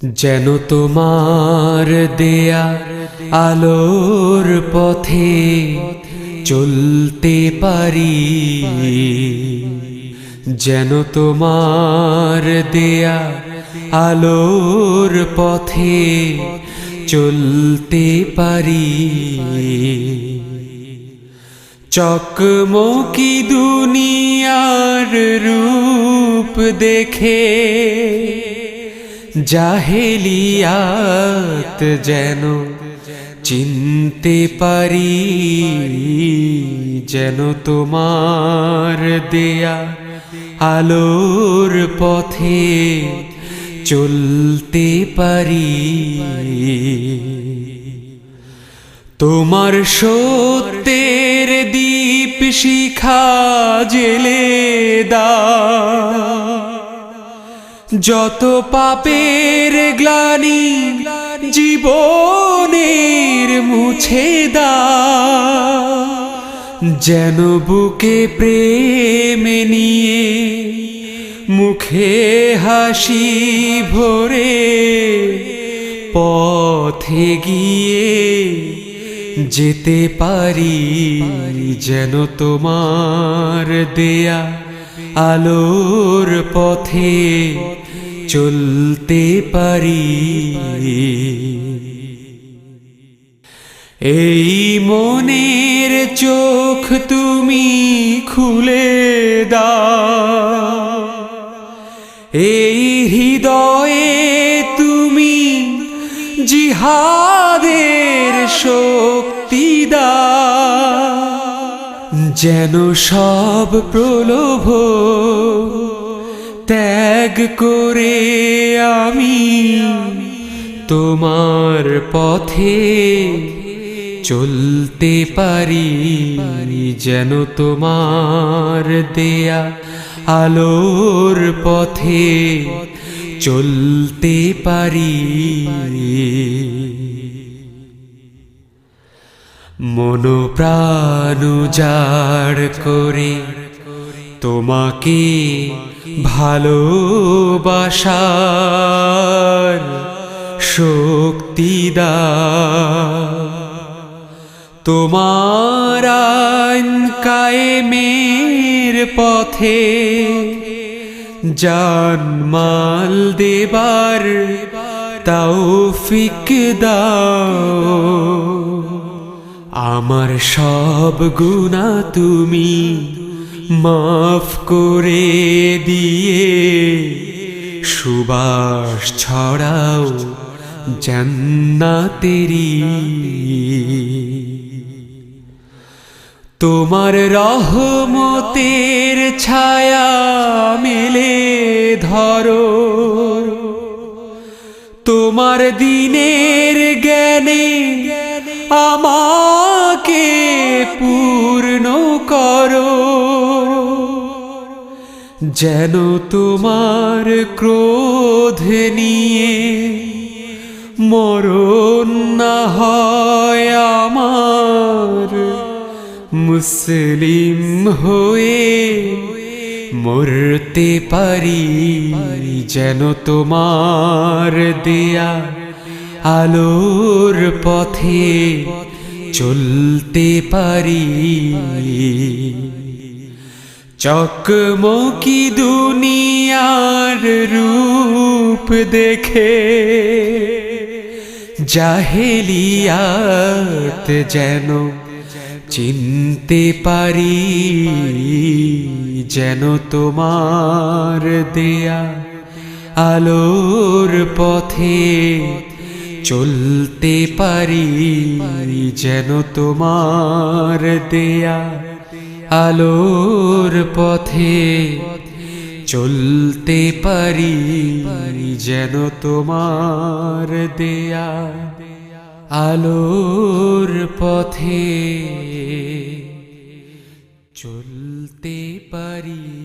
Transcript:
যেন তোমার দেয়া আলোর পথে চলতে পারি। যেন তোমার দেয়া আলোর পথে চলতে পারি। চকমকি দুনিয়ার রূপ দেখে জাহেলিয়াত যেন চিনতে পারি, যেন তোমার দেয়া আলোর পথে চলতে পারি। তোমার সত্যের দীপ শিখা জেলে দা যত পাপের গ্লানি জীবনের মুছে দা, যেন বুকে প্রেম নিয়ে মুখে হাসি ভরে পথে গিয়ে যেতে পারি যেন তোমার দেয়া আলোর পথে চলতে পারি। এই মনের চোখ তুমি খুলে দাও। এই হৃদয়ে তুমি জিহাদের শক্তি দা যেন সব প্রলোভ ত্যাগ করে আমি তোমার পথে চলতে পারি, যেন তোমার দেয়া আলোর পথে চলতে পারি। মনোপ্রাণ উজাড় করে তোমাকে ভালোবাসার শক্তি তোমার কায়েমের পথে জানমাল দেবার তৌফিক দাও। আমার সব গুণা তুমি মাফ করে দিয়ে সুবাস ছড়াও জান্নাতেরি তোমার রহমতের ছায়া মেলে ধরো। তোমার দিনের জ্ঞানে আমাকে পূর্ণ করো। যেন তোমার ক্রোধ নিয়ে মরণ না হয় আমার। মুসলিম হয়ে মরতে পারি যেন তোমার দেয়া আলোর পথে চলতে পারি। চকমকি দুনিয়ার রূপ দেখে জাহেলিয়াত যেন চিনতে পারি, যেন তোমার দেয়া আলোর পথে চলতে পারি, যেন তোমার দেয়া আলোর পথে চলতে পারি যেন তোমার দেয়া আলোর পথে চলতে পারি।